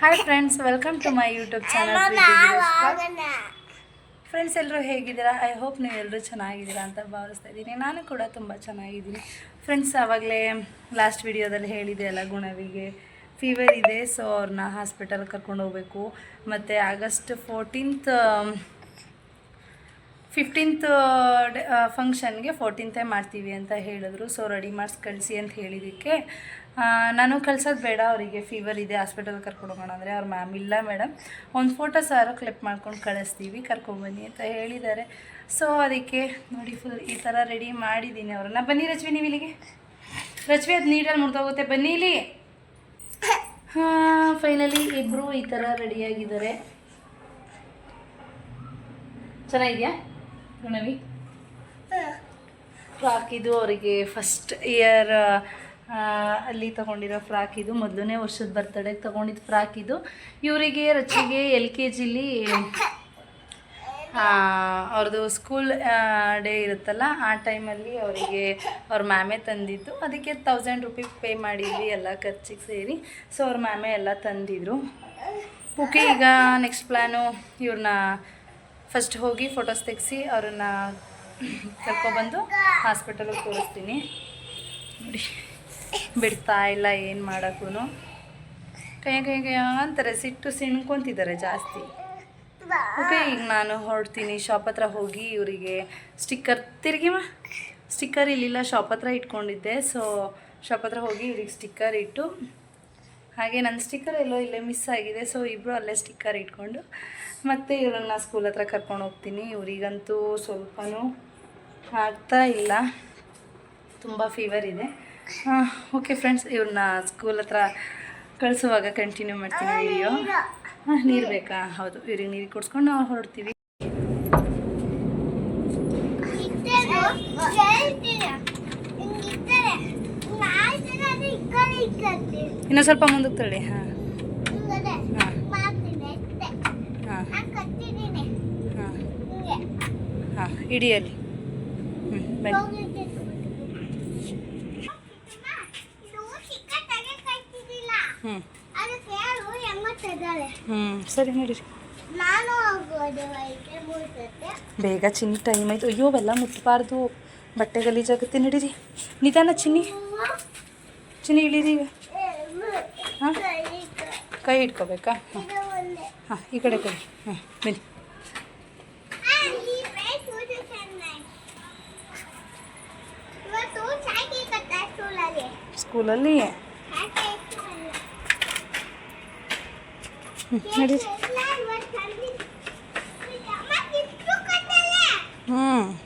Hi friends welcome to my YouTube channel friends ಎಲ್ಲರೂ ಹೇಗಿದ್ದೀರಾ? I hope ನೀವು ಎಲ್ಲರೂ ಚೆನ್ನಾಗಿದ್ದೀರಾ ಅಂತ ಭಾವಿಸ್ತಾ ಇದ್ದೀನಿ. ನಾನು ಕೂಡ ತುಂಬ ಚೆನ್ನಾಗಿದ್ದೀನಿ. ಫ್ರೆಂಡ್ಸ್ ಆವಾಗಲೇ ಲಾಸ್ಟ್ ವಿಡಿಯೋದಲ್ಲಿ ಹೇಳಿದೆ ಅಲ್ಲ ಗುಣವಿಗೆ ಫೀವರ್ ಇದೆ ಸೊ ಅವ್ರನ್ನ ಹಾಸ್ಪಿಟಲ್ ಕರ್ಕೊಂಡು ಹೋಗಬೇಕು. ಮತ್ತು ಆಗಸ್ಟ್ ಫೋರ್ಟೀನ್ತ್ ಫಿಫ್ಟೀನ್ತ್ ಫಂಕ್ಷನ್ಗೆ ಫೋರ್ಟೀನ್ತೇ ಮಾಡ್ತೀವಿ ಅಂತ ಹೇಳಿದ್ರು. ಸೊ ರೆಡಿ ಮಾಡಿಸಿ ಕಳಿಸಿ ಅಂತ ಹೇಳಿದ್ದಕ್ಕೆ ನಾನು ಕಳ್ಸೋದು ಬೇಡ, ಅವರಿಗೆ ಫೀವರ್ ಇದೆ ಹಾಸ್ಪಿಟಲ್ ಕರ್ಕೊಂಡು ಹೋಗೋಣ ಅಂದರೆ ಅವ್ರ ಮ್ಯಾಮ್ ಇಲ್ಲ ಮೇಡಮ್ ಒಂದು ಫೋಟೋ ಸಾರು ಕ್ಲಿಪ್ ಮಾಡ್ಕೊಂಡು ಕಳಿಸ್ತೀವಿ ಕರ್ಕೊಂಬನ್ನಿ ಅಂತ ಹೇಳಿದ್ದಾರೆ. ಸೊ ಅದಕ್ಕೆ ನೋಡಿ ಫುಲ್ ಈ ಥರ ರೆಡಿ ಮಾಡಿದ್ದೀನಿ ಅವ್ರನ್ನ. ಬನ್ನಿ ರಜ್ವಿ, ನೀವು ಇಲ್ಲಿಗೆ. ರಜ್ವಿ, ಅದು ನೀರಲ್ಲಿ ಮುರಿದೋಗುತ್ತೆ. ಬನ್ನಿ ಇಲ್ಲಿ. ಹಾಂ ಫೈನಲಿ ಇಬ್ಬರು ಈ ಥರ ರೆಡಿಯಾಗಿದ್ದಾರೆ ಚೆನ್ನಾಗಿದೆಯಾ? ಗುಣವಿ ಫ್ರಾಕ್ ಇದು ಅವರಿಗೆ ಫಸ್ಟ್ ಇಯರ್ ಅಲ್ಲಿ ತಗೊಂಡಿರೋ ಫ್ರಾಕ್ ಇದು. ಮೊದಲನೇ ವರ್ಷದ ಬರ್ತಡೆಗೆ ತಗೊಂಡಿದ್ದು ಫ್ರಾಕ್ ಇದು. ಇವರಿಗೆ ರಚಿಗೆ ಎಲ್ ಕೆ ಜಿಲಿ ಅವ್ರದ್ದು ಸ್ಕೂಲ್ ಡೇ ಇರುತ್ತಲ್ಲ ಆ ಟೈಮಲ್ಲಿ ಅವರಿಗೆ ಅವ್ರ ಮ್ಯಾಮೆ ತಂದಿದ್ದು. ಅದಕ್ಕೆ ತೌಸಂಡ್ ರುಪೀಸ್ ಪೇ ಮಾಡಿದ್ವಿ ಎಲ್ಲ ಖರ್ಚಿಗೆ ಸೇರಿ. ಸೊ ಅವ್ರ ಮ್ಯಾಮೆ ಎಲ್ಲ ತಂದಿದ್ರು. ಓಕೆ ಈಗ ನೆಕ್ಸ್ಟ್ ಪ್ಲ್ಯಾನು ಇವ್ರನ್ನ ಫಸ್ಟ್ ಹೋಗಿ ಫೋಟೋಸ್ ತೆಗೆಸಿ ಅವ್ರನ್ನ ಕರ್ಕೊಬಂದು ಹಾಸ್ಪಿಟಲಿಗೆ ತೋರಿಸ್ತೀನಿ. ನೋಡಿ, ಬಿಡ್ತಾ ಇಲ್ಲ, ಏನು ಮಾಡೋಕ್ಕೂ ಕೈ ಕೈ ಕೈ ಅಂತಾರೆ, ಸಿಟ್ಟು ಸಿಣ್ಕೊತಿದ್ದಾರೆ ಜಾಸ್ತಿ. ಓಕೆ ಈಗ ನಾನು ಹೊರಡ್ತೀನಿ. ಶಾಪ್ ಹತ್ರ ಹೋಗಿ ಇವರಿಗೆ ಸ್ಟಿಕ್ಕರ್ ತಿರುಗಿಮ ಸ್ಟಿಕ್ಕರ್ ಇಲ್ಲಿಲ್ಲ ಶಾಪ್ ಹತ್ರ ಇಟ್ಕೊಂಡಿದ್ದೆ. ಸೊ ಶಾಪ್ ಹತ್ರ ಹೋಗಿ ಇವ್ರಿಗೆ ಸ್ಟಿಕ್ಕರ್ ಇಟ್ಟು ಹಾಗೆ ನನ್ನ ಸ್ಟಿಕ್ಕರ್ ಎಲ್ಲೋ ಇಲ್ಲೇ ಮಿಸ್ ಆಗಿದೆ ಸೊ ಇಬ್ಬರು ಅಲ್ಲೇ ಸ್ಟಿಕ್ಕರ್ ಇಟ್ಕೊಂಡು ಮತ್ತು ಇವ್ರನ್ನ ಸ್ಕೂಲ್ ಹತ್ರ ಕರ್ಕೊಂಡು ಹೋಗ್ತೀನಿ. ಇವರಿಗಂತೂ ಸ್ವಲ್ಪನೂ ಆಗ್ತಾ ಇಲ್ಲ. ತುಂಬ ಫೀವರ್ ಇದೆ. ಓಕೆ ಫ್ರೆಂಡ್ಸ್ ಇವ್ರನ್ನ ಸ್ಕೂಲ್ ಹತ್ರ ಕಳಿಸುವಾಗ ಕಂಟಿನ್ಯೂ ಮಾಡ್ತೀನಿ ವಿಡಿಯೋ ಹಾಂ ನೀರು ಬೇಕಾ? ಹೌದು ಇವ್ರಿಗೆ ನೀರು ಕೊಡಿಸ್ಕೊಂಡು ನಾವು ಹೊರಡ್ತೀವಿ. ಇನ್ನೂ ಸ್ವಲ್ಪ ಮುಂದಕ್ಕೆ ತಳಿ ಹಾಂ. ಹಾಂ. ಹಾಂ. ಹಾಂ. ಹಾಂ ಇಡಿಯಲ್ಲಿ ಹ್ಞೂ ಬನ್ನಿ. ಹ್ಞೂ ಹ್ಞೂ ಸರಿ ನಡೀರಿ ಬೇಗ ಚಿನ್ನಿ ಟೈಮ್ ಆಯ್ತು. ಅಯ್ಯೋ ಅವೆಲ್ಲ ಮುಟ್ಟಬಾರ್ದು ಬಟ್ಟೆ ಗಲೀಜಾಗುತ್ತೆ ನಡೀರಿ. ನಿಧಾನ ಚಿನ್ನಿ. ಚಿನ್ನಿ ಇಳೀರಿ. ಈಗ ಹಾಂ? ಕೈ ಹಿಡ್ಕೋಬೇಕಾ ಹಾಂ. ಹಾಂ ಈ ಕಡೆ ಕಡೆ ಹಾಂ ಬನ್ನಿ. ಇವತ್ತು ಚಾಕಿ ಕಟ್ಟ ಸ್ಕೂಲಲ್ಲಿ? ಸ್ಕೂಲಲ್ಲಿ ಹ್ಞೂ ನಡೀರಿ. ಹ್ಞೂ ಹ್ಞೂ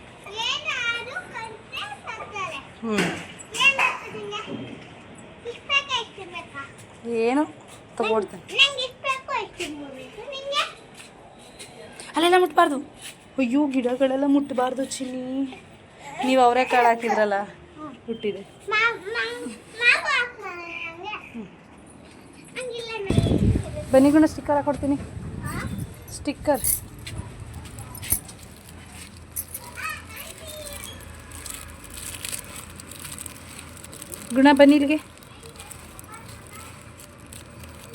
ಅಲ್ಲೆಲ್ಲ ಮುಟ್ಬಾರ್ದು. ಅಯ್ಯೋ ಗಿಡಗಳೆಲ್ಲ ಮುಟ್ಟಬಾರ್ದು ಚಿನ್ನಿ. ನೀವು ಅವರೇ ಕಾಳು ಹಾಕಿದ್ರಲ್ಲ ಹುಟ್ಟಿದೆ ಬನ್ನಿ ಗುಣ ಸ್ಟಿಕ್ಕರ್ ಹಾಕೊಡ್ತೀನಿ. ಸ್ಟಿಕ್ಕರ್ ಗುಣ ಬನ್ನಿ ಇಲ್ಲಿಗೆ.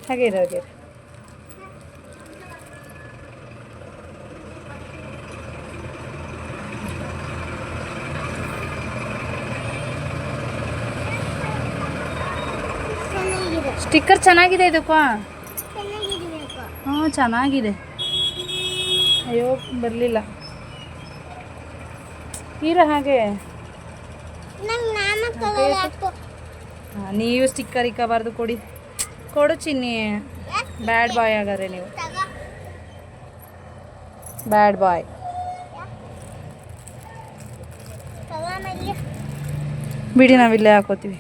ಹಾಗೆ ಇರು ಹಾಗೆ ಇರು. ಚೆನ್ನಾಗಿದೆ ಸ್ಟಿಕ್ಕರ್ ಚೆನ್ನಾಗಿದೆ ಇದಕ್ಕ ಹಾ ಹ್ಞೂ ಚೆನ್ನಾಗಿದೆ. ಅಯ್ಯೋ ಬರಲಿಲ್ಲ. ಇರ ಹಾಗೆ. ನೀವು ಸ್ಟಿಕ್ಕರ್ ಇಕ್ಕಬಾರ್ದು ಕೊಡಿ. ಕೊಡು ಚಿನ್ನಿ. ಬ್ಯಾಡ್ ಬಾಯ್ ಆಗಾರೆ ನೀವು. ಬ್ಯಾಡ್ ಬಾಯ್ ಬಿಡಿ ನಾವಿಲ್ಲೇ ಹಾಕೋತೀವಿ.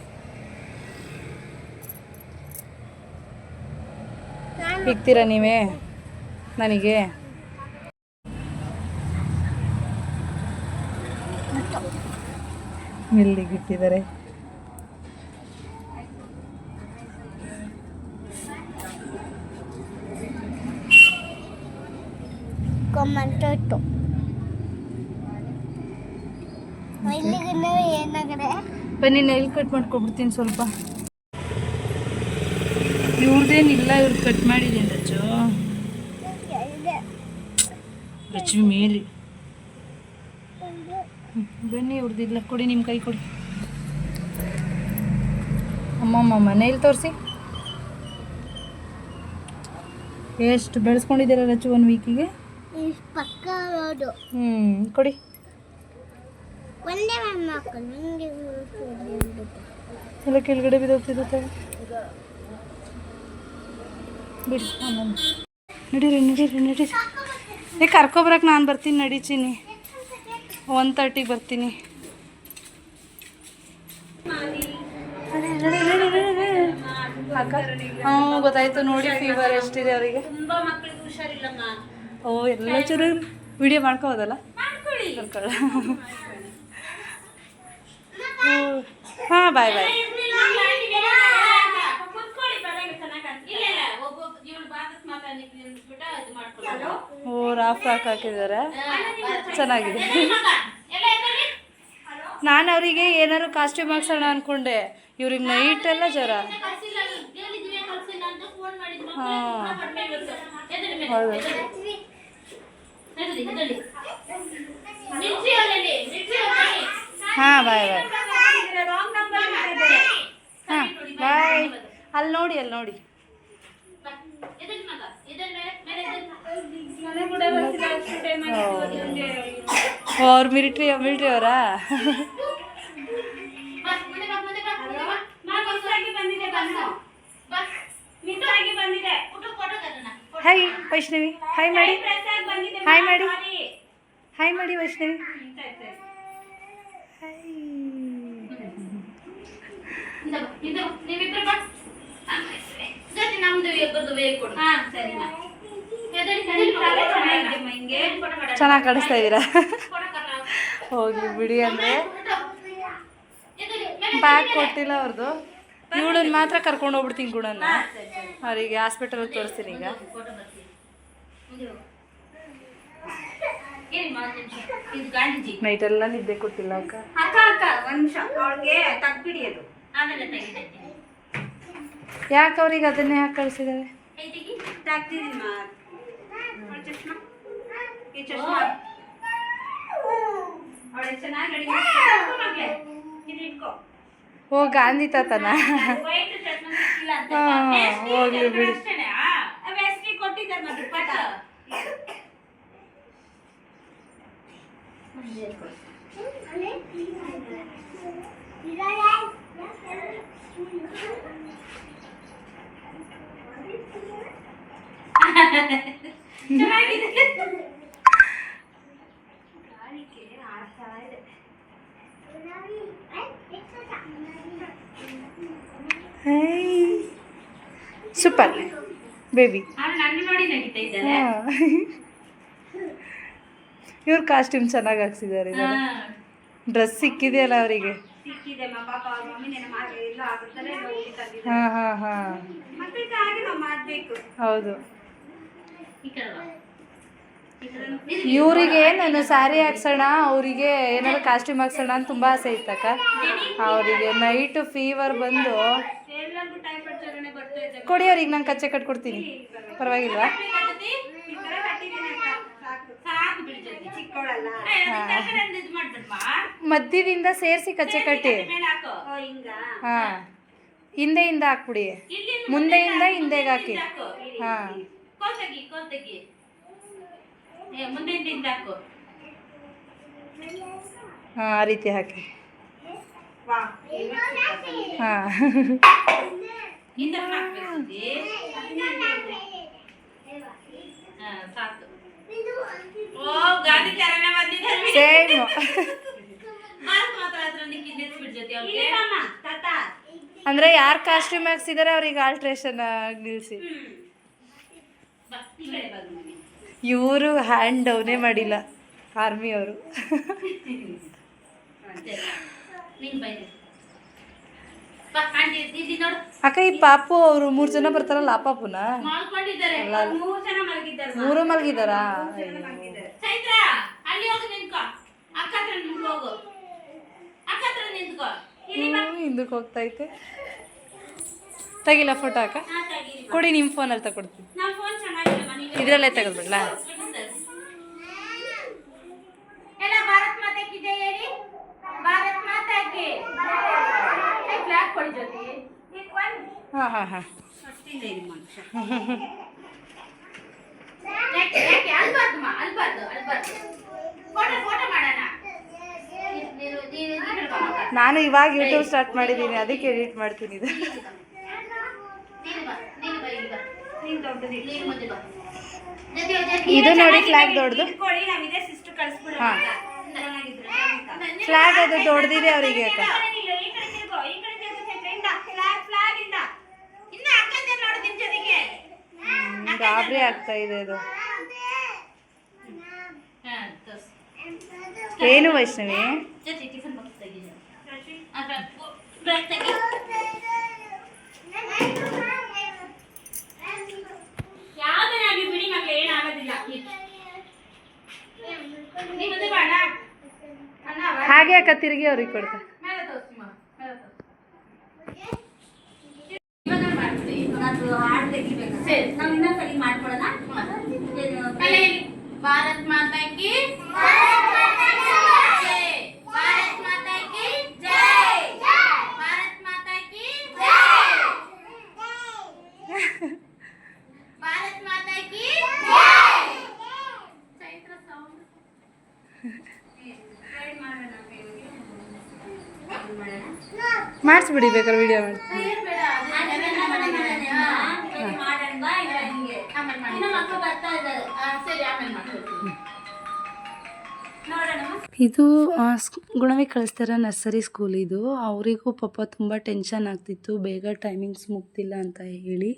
ಇಕ್ತೀರ ನೀವೇ? ನನಗೆ? ಇಲ್ಲಿಗೆ ಇಟ್ಟಿದ್ದಾರೆ ಇಟ್ಟು. ಇಲ್ಲಿಗೆ ಏನಾಗದೆ? ಬನ್ನಿ ನೈಲ್ ಕಟ್ ಮಾಡ್ಕೊಬಿಡ್ತೀನಿ ಸ್ವಲ್ಪ. ಇವ್ರದ್ದೇನಿಲ್ಲ ಇವ್ರು ಕಟ್ ಮಾಡಿದ್ದೀನಿ ರಜು ರಚ್ಚು ಮೇಲೆ. ಬನ್ನಿ ಇವ್ರದ್ದಿಲ್ಲ ಕೊಡಿ ನಿಮ್ಮ ಕೈ ಕೊಡಿ. ಅಮ್ಮಮ್ಮ ಮನೇಲಿ ತೋರಿಸಿ. ಎಷ್ಟು ಬೆಳೆಸ್ಕೊಂಡಿದ್ದೀರ ರಚ್ಚು ಒನ್ ವೀಕಿಗೆ ಪಕ್ಕ ರೋಡು ಹ್ಞೂ ಕೊಡಿ. ಒಂದೇ ಮ್ಯಾಮ್ ಹಾಕೊಂಡು ಹಿಂಗೆ ಎಲ್ಲ ಕೆಳಗಡೆ ಬಿದ್ದೋಗ್ತಿರುತ್ತೆ. ಬಿಡಿ ನಡೀರಿ ನಡೀರಿ ನಡೀರಿ. ಏ ಕರ್ಕೊಬರಕ್ಕೆ ನಾನು ಬರ್ತೀನಿ ನಡೀತೀನಿ. ಒನ್ ತರ್ಟಿಗೆ ಬರ್ತೀನಿ. ಹ್ಞೂ ಗೊತ್ತಾಯ್ತು ನೋಡಿ ಫೀವರ್ ಎಷ್ಟಿದೆ ಅವರಿಗೆ. ಓ ಎಲ್ಲ ಚೆನ್ನಾಗಿ ವಿಡಿಯೋ ಮಾಡ್ಕೋಬೋದಲ್ಲ? ಮಾಡ್ಕೊಳ್ಳ. ಹಾಂ ಬಾಯ್ ಬಾಯ್ ಓ ರಾಫ್ ರಾಕ್ ಹಾಕಿದ್ದಾರೆ. ಚೆನ್ನಾಗಿದೆ. ನಾನು ಅವರಿಗೆ ಏನಾದ್ರು ಕಾಸ್ಟ್ಯೂಮ್ ಹಾಕ್ಸೋಣ ಅಂದ್ಕೊಂಡೆ ಇವ್ರಿಗೆ ನೈಟ್ ಎಲ್ಲ ಜ್ವರ. ಹಾಂ ಹೌದು. ಹಾಂ ಬಾಯ್ ಬಾಯ್ ಹಾಂ ಬಾಯ್ ಅಲ್ಲಿ ನೋಡಿ ಅಲ್ಲಿ ನೋಡಿ ಓ ಅವ್ರು ಮಿಲಿಟ್ರಿ ಮಿಲಿಟ್ರಿ ಅವರಾ ಹಾಯ್ ವೈಷ್ಣವಿ ಹಾಯ್ ಮಾಡಿ ಹಾಯ್ ಮಾಡಿ ಹಾಯ್ ಮಾಡಿ ವೈಷ್ಣವಿ ಚೆನ್ನಾಗಿ ಕಾಣಿಸ್ತಾ ಇದ್ದೀರಾ ಹೋಗಿ ಬಿಡಿ ಅಂದರೆ. ಬ್ಯಾಗ್ ಕೊಟ್ಟಿಲ್ಲ ಅವ್ರದ್ದು ಇವಳನ್ನ ಮಾತ್ರ ಕರ್ಕೊಂಡು ಹೋಗ್ಬಿಡ್ತೀನಿ ಗುಣನ. ಅವರಿಗೆ ಹಾಸ್ಪಿಟಲ್ಗೆ ತೋರಿಸ್ತೀನಿ ಈಗ. ನೈಟೆಲ್ಲ ನಿದ್ದೆ ಕೊಟ್ಟಿಲ್ಲ ಅಕ್ಕ. ಅಕ್ಕ ಅಕ್ಕ ಒಂದು ನಿಮಿಷ. ಅವಳಿಗೆ ತಗ್ಬಿಡಿ ಅದು. ಆಮೇಲೆ ತೆಗಿತೈತಿ ಯಾಕೆ ಅವ್ರಿಗೆ ಅದನ್ನೇ ಯಾಕೆ ಕಳಿಸಿದ್ದಾರೆ? ಓ. ಗಾಂಧಿ ತಾತನ? ವೈಟ್ ಚಸ್ಮಾ ಸಿಕ್ಕಿಲ್ಲ ಅಂತ. ಹಾಂ ಹೋಗ್ಲಿ ಬಿಡಿ. ಅಷ್ಟೇನಾ ವೆಸ್ಟಿ ಕೊಟ್ಟಿದ್ದಾರೆ ಮತ್ತೆ ಪಟ ಸೂಪರ್ ಬೇಬಿ ನಾನು ನನ್ನ ನೋಡಿ ನಡೀತಾ ಇದ್ದಾರೆ ಇವ್ರ ಕಾಸ್ಟ್ಯೂಮ್ ಚೆನ್ನಾಗಿ ಹಾಕ್ಸಿದ್ದಾರೆ ಡ್ರೆಸ್ ಸಿಕ್ಕಿದೆಯಲ್ಲ ಅವರಿಗೆ. ಹಾಂ ಹಾಂ ಹಾಂ. ಹೌದು. ಇವರಿಗೆ ನಾನು ಸ್ಯಾರಿ ಹಾಕ್ಸೋಣ ಅವರಿಗೆ ಏನಾದ್ರು ಕಾಸ್ಟ್ಯೂಮ್ ಹಾಕ್ಸೋಣ ಅಂತ ತುಂಬ ಆಸೆ ಇತ್ತಕ್ಕ ಅವರಿಗೆ ನೈಟ್ ಫೀವರ್ ಬಂದು ಕೊಡಿ ಅವ್ರಿಗೆ ನಾನು ಕಚ್ಚೆ ಕಟ್ಕೊಡ್ತೀನಿ. ಪರವಾಗಿಲ್ವಾ? ಮಧ್ಯದಿಂದ ಸೇರಿಸಿ ಕಚ್ಚೆ ಕಟ್ಟಿ. ಹಾ. ಹಿಂದೆಯಿಂದ ಹಾಕ್ಬಿಡಿ. ಮುಂದೆಯಿಂದ ಹಿಂದೆಗೆ ಹಾಕಿ. ಹಾ. ಹಾ ಆ ರೀತಿ ಹಾಕಿ. ಹಾ, ಸಾಕು. ಸೇಮ್ ಅದ್ರ ಯಾರು ಕಾಸ್ಟ್ಯೂಮ್ ಹಾಕ್ಸಿದಾರೆ ಅವ್ರಿಗೆ ಆಲ್ಟ್ರೇಷನ್ ನಿಲ್ಸಿ. ಇವರು ಹ್ಯಾಂಡ್ ಡೌನೇ ಮಾಡಿಲ್ಲ. ಆರ್ಮಿ ಅವರು ಅಷ್ಟೇ. ನೀನ್ ಬೈದೆ. ಬಾ, ಆಂಟಿ, ಇಲ್ಲಿ ನೋಡು. ಅಕ್ಕ ಈ ಪಾಪು ಅವರು ಮೂರು ಜನ ಬರ್ತಾರಲ್ಲ ಆ ಪಾಪುನ? ಮೂರ್ ಜನ ಮಲಗಿದ್ದಾರೆ? ಮೂರು ಮಲಗಿದಾರಾ ಹಿಂದಕ್ಕೆ ಹೋಗ್ತಾ ಐತೆ ತೆಗಿಲ್ಲ ಫೋಟೋ ಅಕ್ಕ? ಕೊಡಿ ನಿಮ್ಮ ಫೋನಲ್ಲಿ ತಗೊಡ್ತೀನಿ. ಇದರಲ್ಲೇ ತೆಗೆದ್ಬಿಡ್ಲಾ ಎಲ್ಲ ಭಾರತ್ ಮಾತೆ ಕಿ ಜೈ ಹೇಳಿ ಭಾರತ್ ಮಾತಾ ಕಿ ಫ್ಲಾಗ್ ಕೊಡಿ ಜೊತೆಗೆ ಹಾಂ ಹಾಂ ಹಾಂ ಯಾಕೆ ಯಾಕೆ ಅಲ್ಬಾರ್ದು ಮಾ ಅಲ್ಬಾರ್ದು ಅಲ್ಬಾರ್ದು ಫೋಟೋ ಫೋಟೋ ಮಾಡೋಣ ನೀನು ಇವಾಗ ಯೂಟ್ಯೂಬ್ ಸ್ಟಾರ್ಟ್ ಮಾಡಿದ್ದೀನಿ ಅದಕ್ಕೆ ಎಡಿಟ್ ಮಾಡ್ತೀನಿ ಇದು ನೀನು ಬಾ ನೀನು ಬಾ ನೀನು ದೊಡ್ಡದು ನೀನು ಮುಂದೆ ಬಾ ಜೊತೆ ಜೊತೆ ಇದು ನೋಡಿ ಫ್ಲಾಗ್ ದೊಡ್ಡದು ಹಾಂ ಫ್ಲಾಗ್ ಅದು ದೊಡ್ಡದಿದೆ ಅವರಿಗೆ ಅಕ್ಕ ಗಾಬರಿ ಆಗ್ತಾ ಇದೆ ಇದು. ಏನು ವೈಷ್ಣವಿ? ಹಾಗೆ ಅಕ್ಕ ತಿರುಗಿ ಅವ್ರಿಗೆ ಕೊಡ್ತಾ ಮೇಲೆ ತೋರ್ಸಿ ಮಾ ಮೇಲೆ ತೋರ್ಸಿ ಇವಾಗ ಮಾಡ್ಬಿಡಿ ಅದು ಹಾಡು ತೆಗಿಬೇಕು ಸರಿ ನಾವು ಇನ್ನೊಂದ್ಸಲಿ ಮಾಡ್ಕೊಳ್ಳೋಣ ಅಲ್ಲೇ ಇಲ್ಲಿ. ಭಾರತ್ ಮಾತಾ ಕಿ ಜೈ. ಭಾರತ್ ಮಾತಾ ಕಿ ಜೈ. ಭಾರತ್ ಮಾತಾ ಕಿ ಭಾರತ್ ಮಾತಾ ಕಿ ಚೈತ್ರ ಸೌಂಡ್ ಮಾಡಿಸ್ಬಿಡಿ ಬೇಕಾದ್ರೆ ವಿಡಿಯೋ ಮಾಡಿ. ಇದು ಆ, ಇದು ಗುಣವಿ ಕಳಿಸ್ತಾರ ನರ್ಸರಿ ಸ್ಕೂಲ್ ಇದು. ಅವರಿಗೂ ಪಾಪ ತುಂಬ ಟೆನ್ಷನ್ ಆಗ್ತಿತ್ತು. ಬೇಗ ಟೈಮಿಂಗ್ಸ್ ಮುಗ್ತಿಲ್ಲ ಅಂತ ಹೇಳಿ.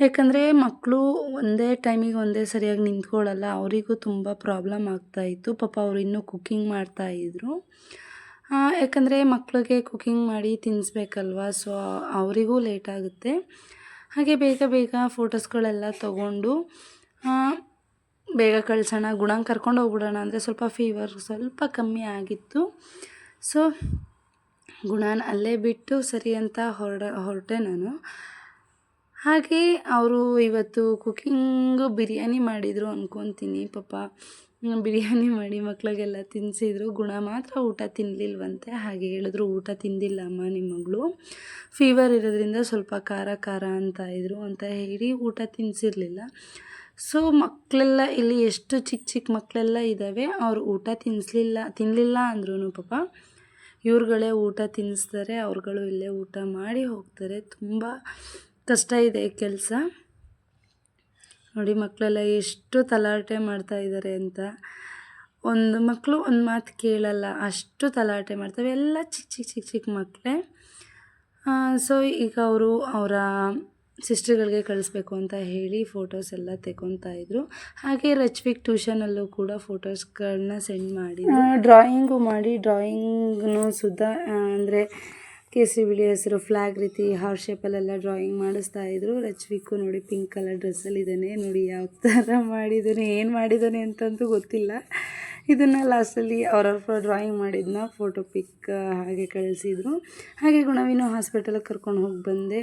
ಯಾಕಂದರೆ ಮಕ್ಕಳು ಒಂದೇ ಟೈಮಿಗೆ ಒಂದೇ ಸರಿಯಾಗಿ ನಿಂತ್ಕೊಳ್ಳಲ್ಲ. ಅವರಿಗೂ ತುಂಬ ಪ್ರಾಬ್ಲಮ್ ಆಗ್ತಾಯಿತ್ತು ಪಾಪ ಅವರು ಇನ್ನೂ ಕುಕ್ಕಿಂಗ್ ಮಾಡ್ತಾಯಿದ್ರು ಯಾಕಂದರೆ ಮಕ್ಕಳಿಗೆ ಕುಕ್ಕಿಂಗ್ ಮಾಡಿ ತಿನ್ನಿಸ್ಬೇಕಲ್ವ ಸೊ ಅವರಿಗೂ ಲೇಟ್ ಆಗುತ್ತೆ. ಹಾಗೆ ಬೇಗ ಬೇಗ ಫೋಟೋಸ್ಗಳೆಲ್ಲ ತಗೊಂಡು ಬೇಗ ಕಳಿಸೋಣ ಗುಣಂಗೆ ಕರ್ಕೊಂಡು ಹೋಗ್ಬಿಡೋಣ ಅಂದರೆ ಸ್ವಲ್ಪ ಫೀವರ್ ಸ್ವಲ್ಪ ಕಮ್ಮಿ ಆಗಿತ್ತು. ಸೊ ಗುಣನ ಅಲ್ಲೇ ಬಿಟ್ಟು ಸರಿ ಅಂತ ಹೊರಡ, ಹೊರಟೆ ನಾನು. ಹಾಗೆ ಅವರು ಇವತ್ತು ಕುಕ್ಕಿಂಗು ಬಿರಿಯಾನಿ ಮಾಡಿದರು ಅಂದ್ಕೊತೀನಿ ಪಾಪ. ಬಿರಿಯಾನಿ ಮಾಡಿ ಮಕ್ಕಳಿಗೆಲ್ಲ ತಿನ್ನಿಸಿದ್ರು ಗುಣ ಮಾತ್ರ ಊಟ ತಿನ್ನಲಿಲ್ವಂತೆ ಹಾಗೆ ಹೇಳಿದ್ರು, ಊಟ ತಿಂದಿಲ್ಲ ಅಮ್ಮ ನಿಮ್ಮ ಮಗಳು. ಫೀವರ್ ಇರೋದ್ರಿಂದ ಸ್ವಲ್ಪ ಖಾರ ಖಾರ ಅಂತ ಇದ್ರು ಅಂತ ಹೇಳಿ ಊಟ ತಿನ್ನಿಸಿರ್ಲಿಲ್ಲ ಸೊ ಮಕ್ಕಳೆಲ್ಲ ಇಲ್ಲಿ ಎಷ್ಟು ಚಿಕ್ಕ ಚಿಕ್ಕ ಮಕ್ಕಳೆಲ್ಲ ಇದ್ದಾವೆ ಅವರು ಊಟ ತಿನ್ನಿಸ್ಲಿಲ್ಲ ತಿನ್ನಲಿಲ್ಲ ಅಂದ್ರೂ ಪಾಪ ಇವ್ರುಗಳೇ ಊಟ ತಿನ್ನಿಸ್ತಾರೆ ಅವ್ರುಗಳು ಇಲ್ಲೇ ಊಟ ಮಾಡಿ ಹೋಗ್ತಾರೆ. ತುಂಬ ಕಷ್ಟ ಇದೆ ಕೆಲಸ. ನೋಡಿ ಮಕ್ಕಳೆಲ್ಲ ಎಷ್ಟು ತಲಾಟೆ ಮಾಡ್ತಾ ಇದ್ದಾರೆ ಅಂತ. ಒಂದು ಮಕ್ಕಳು ಒಂದು ಮಾತು ಕೇಳಲ್ಲ, ಅಷ್ಟು ತಲಾಟೆ ಮಾಡ್ತವೆ. ಎಲ್ಲ ಚಿಕ್ಕ ಚಿಕ್ಕ ಚಿಕ್ಕ ಚಿಕ್ಕ ಮಕ್ಕಳೇ. ಸೊ ಈಗ ಅವರು ಅವರ ಸಿಸ್ಟರ್ಗಳಿಗೆ ಕಳಿಸ್ಬೇಕು ಅಂತ ಹೇಳಿ ಫೋಟೋಸ್ ಎಲ್ಲ ತೆಗೊತಾ ಇದ್ರು. ಹಾಗೆ ರಚ್ವಿಕ್ ಟ್ಯೂಷನಲ್ಲೂ ಕೂಡ ಫೋಟೋಸ್ಗಳನ್ನ ಸೆಂಡ್ ಮಾಡಿ ಡ್ರಾಯಿಂಗು ಮಾಡಿ ಡ್ರಾಯಿಂಗ್ನು ಸುಧಾ ಅಂದರೆ ಕೇಸರಿ ಬಿಳಿ ಹಸಿರು ಫ್ಲ್ಯಾಗ್ ರೀತಿ ಹಾರ್ಟ್ ಶೇಪಲ್ಲೆಲ್ಲ ಡ್ರಾಯಿಂಗ್ ಮಾಡಿಸ್ತಾ ಇದ್ರು. ರಚ್ವಿಕ್ಕು ನೋಡಿ ಪಿಂಕ್ ಕಲರ್ ಡ್ರೆಸ್ಸಲ್ಲಿದ್ದಾನೆ ನೋಡಿ ಯಾವ ಥರ ಮಾಡಿದ್ದಾನೆ, ಏನು ಮಾಡಿದ್ದಾನೆ ಅಂತಂತೂ ಗೊತ್ತಿಲ್ಲ. ಇದನ್ನು ಲಾಸ್ಟಲ್ಲಿ ಅವ್ರವ್ರ ಡ್ರಾಯಿಂಗ್ ಮಾಡಿದ್ನ ಫೋಟೋ ಪಿಕ್ ಹಾಗೆ ಕಳಿಸಿದ್ರು. ಹಾಗೆ ಗುಣವಿನ ಹಾಸ್ಪಿಟಲಿಗೆ ಕರ್ಕೊಂಡು ಹೋಗಿ ಬಂದೆ.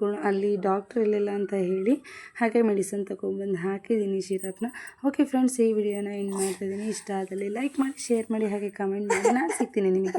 ಗುಣ, ಅಲ್ಲಿ ಡಾಕ್ಟ್ರ್ ಇರಲಿಲ್ಲ ಅಂತ ಹೇಳಿ ಹಾಗೆ ಮೆಡಿಸನ್ ತೊಗೊಂಡ್ಬಂದು ಹಾಕಿದ್ದೀನಿ ಶಿರಪ್ನ. ಓಕೆ ಫ್ರೆಂಡ್ಸ್ ಈ ವಿಡಿಯೋನ ಏನು ಮಾಡ್ತಾಯಿದ್ದೀನಿ ಇಷ್ಟ ಆದಲ್ಲಿ ಲೈಕ್ ಮಾಡಿ ಶೇರ್ ಮಾಡಿ, ಹಾಗೆ ಕಮೆಂಟ್ ಮಾಡಿ. ನಾನು ಸಿಗ್ತೀನಿ ನಿಮಗೆ